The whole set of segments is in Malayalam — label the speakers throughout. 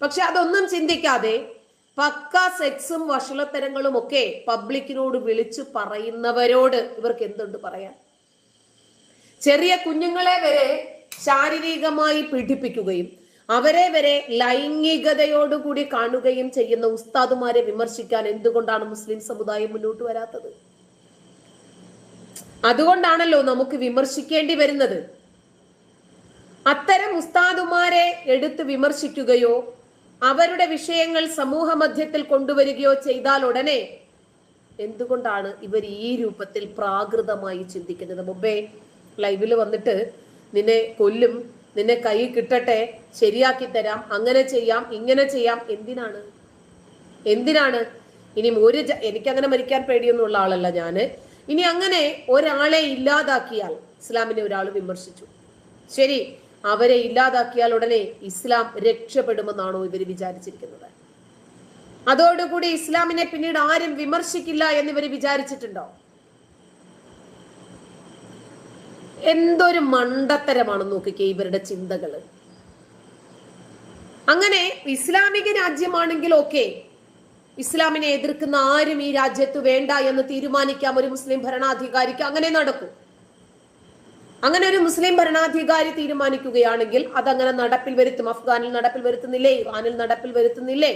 Speaker 1: പക്ഷെ അതൊന്നും ചിന്തിക്കാതെ പക്ക സെക്സും വഷളത്തരങ്ങളും ഒക്കെ പബ്ലിക്കിനോട് വിളിച്ചു പറയുന്നവരോട് ഇവർക്ക് എന്തുണ്ട് പറയാൻ? ചെറിയ കുഞ്ഞുങ്ങളെ വരെ ശാരീരികമായി പീഡിപ്പിക്കുകയും അവരെ വരെ ലൈംഗികതയോടുകൂടി കാണുകയും ചെയ്യുന്ന ഉസ്താദുമാരെ വിമർശിക്കാൻ എന്തുകൊണ്ടാണ് മുസ്ലിം സമുദായം മുന്നോട്ട് വരാത്തത്? അതുകൊണ്ടാണല്ലോ നമുക്ക് വിമർശിക്കേണ്ടി വരുന്നത്. അത്തരം ഉസ്താദുമാരെ എടുത്ത് വിമർശിക്കുകയോ അവരുടെ വിഷയങ്ങൾ സമൂഹ മധ്യത്തിൽ കൊണ്ടുവരികയോ ചെയ്താൽ ഉടനെ എന്തുകൊണ്ടാണ് ഇവർ ഈ രൂപത്തിൽ പ്രാകൃതമായി ചിന്തിക്കുന്നത്? മുമ്പേ ലൈവിൽ വന്നിട്ട് നിന്നെ കൊല്ലും നിന്നെ കൈ കിട്ടട്ടെ ശരിയാക്കി തരാം അങ്ങനെ ചെയ്യാം ഇങ്ങനെ ചെയ്യാം എന്തിനാണ്? എന്തിനാണ്? ഇനി ഒരു എനിക്ക് അങ്ങനെ മരിക്കാൻ പേടിയൊന്നുള്ള ആളല്ല ഞാൻ ഇനി അങ്ങനെ ഒരാളെ ഇല്ലാതാക്കിയാൽ ഇസ്ലാമിനെ ഒരാൾ വിമർശിച്ചു. ശരി അവരെ ഇല്ലാതാക്കിയാൽ ഉടനെ ഇസ്ലാം രക്ഷപ്പെടുമെന്നാണോ ഇവർ വിചാരിച്ചിരിക്കുന്നത്? അതോടുകൂടി ഇസ്ലാമിനെ പിന്നീട് ആരും വിമർശിക്കില്ല എന്നിവർ വിചാരിച്ചിട്ടുണ്ടോ? എന്തൊരു മണ്ടത്തരമാണ് നോക്കിക്കേ ഇവരുടെ ചിന്തകൾ അങ്ങനെ ഇസ്ലാമിക രാജ്യമാണെങ്കിൽ ഓക്കെ ഇസ്ലാമിനെ എതിർക്കുന്ന ആരും ഈ രാജ്യത്ത് വേണ്ട എന്ന് തീരുമാനിക്കാം. ഒരു മുസ്ലിം ഭരണാധികാരിക്ക് അങ്ങനെ നടക്കും. അങ്ങനെ ഒരു മുസ്ലിം ഭരണാധികാരി തീരുമാനിക്കുകയാണെങ്കിൽ അതങ്ങനെ നടപ്പിൽ വരുത്തും. അഫ്ഗാനിൽ നടപ്പിൽ വരുത്തുന്നില്ലേ? ഇറാനിൽ നടപ്പിൽ വരുത്തുന്നില്ലേ?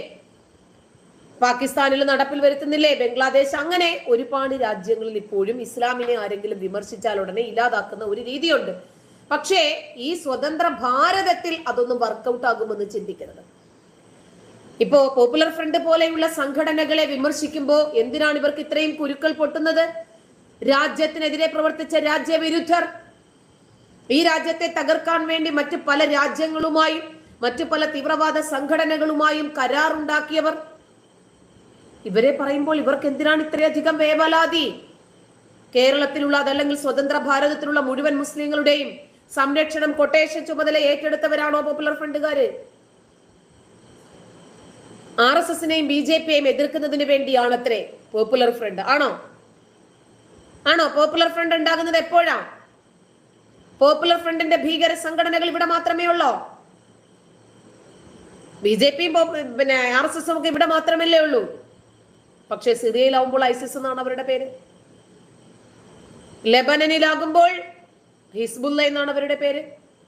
Speaker 1: പാകിസ്ഥാനിൽ നടപ്പിൽ വരുത്തുന്നില്ലേ? ബംഗ്ലാദേശ് അങ്ങനെ ഒരുപാട് രാജ്യങ്ങളിൽ ഇപ്പോഴും ഇസ്ലാമിനെ ആരെങ്കിലും വിമർശിച്ചാൽ ഉടനെ ഇല്ലാതാക്കുന്ന ഒരു രീതിയുണ്ട്. പക്ഷേ ഈ സ്വതന്ത്ര ഭാരതത്തിൽ അതൊന്നും വർക്കൗട്ട് ആകുമെന്ന് ചിന്തിക്കരുത്. ഇപ്പോ പോപ്പുലർ ഫ്രണ്ട് പോലെയുള്ള സംഘടനകളെ വിമർശിക്കുമ്പോൾ എന്തിനാണ് ഇവർക്ക് ഇത്രയും കുരുക്കൾ പൊട്ടുന്നത്? രാജ്യത്തിനെതിരെ പ്രവർത്തിച്ച രാജ്യവിരുദ്ധർ ഈ രാജ്യത്തെ തകർക്കാൻ വേണ്ടി മറ്റ് പല രാജ്യങ്ങളുമായും മറ്റു പല തീവ്രവാദ സംഘടനകളുമായും കരാറുണ്ടാക്കിയവർ. ഇവരെ പറയുമ്പോൾ ഇവർക്ക് എന്തിനാണ് ഇത്രയധികം വേവലാതി? കേരളത്തിലുള്ള അതല്ലെങ്കിൽ സ്വതന്ത്ര ഭാരതത്തിലുള്ള മുഴുവൻ മുസ്ലിങ്ങളുടെയും സംരക്ഷണം കൊട്ടേഷൻ ചുമതല ഏറ്റെടുത്തവരാണോ പോപ്പുലർ ഫ്രണ്ടുകാര്? ആർ എസ് എസിനെയും ബി ജെ പിയെയും എതിർക്കുന്നതിന് വേണ്ടിയാണത്രേ പോപ്പുലർ ഫ്രണ്ട് ആണോ? ആണോ? പോപ്പുലർ ഫ്രണ്ട് ഉണ്ടാകുന്നത് എപ്പോഴാ? പോപ്പുലർ ഫ്രണ്ടിന്റെ ഭീകര സംഘടനകൾ ഇവിടെ മാത്രമേ ഉള്ളോ? ബി ജെ പിയും പിന്നെ ആർ എസ് എസും ഒക്കെ ഇവിടെ മാത്രമല്ലേ ഉള്ളൂ. പക്ഷെ സിറിയയിലാവുമ്പോൾ ഐസിസ് എന്നാണ് അവരുടെ പേര്. ലെബനനിലാകുമ്പോൾ ഹിസ്ബുല്ല എന്നാണ് അവരുടെ പേര്.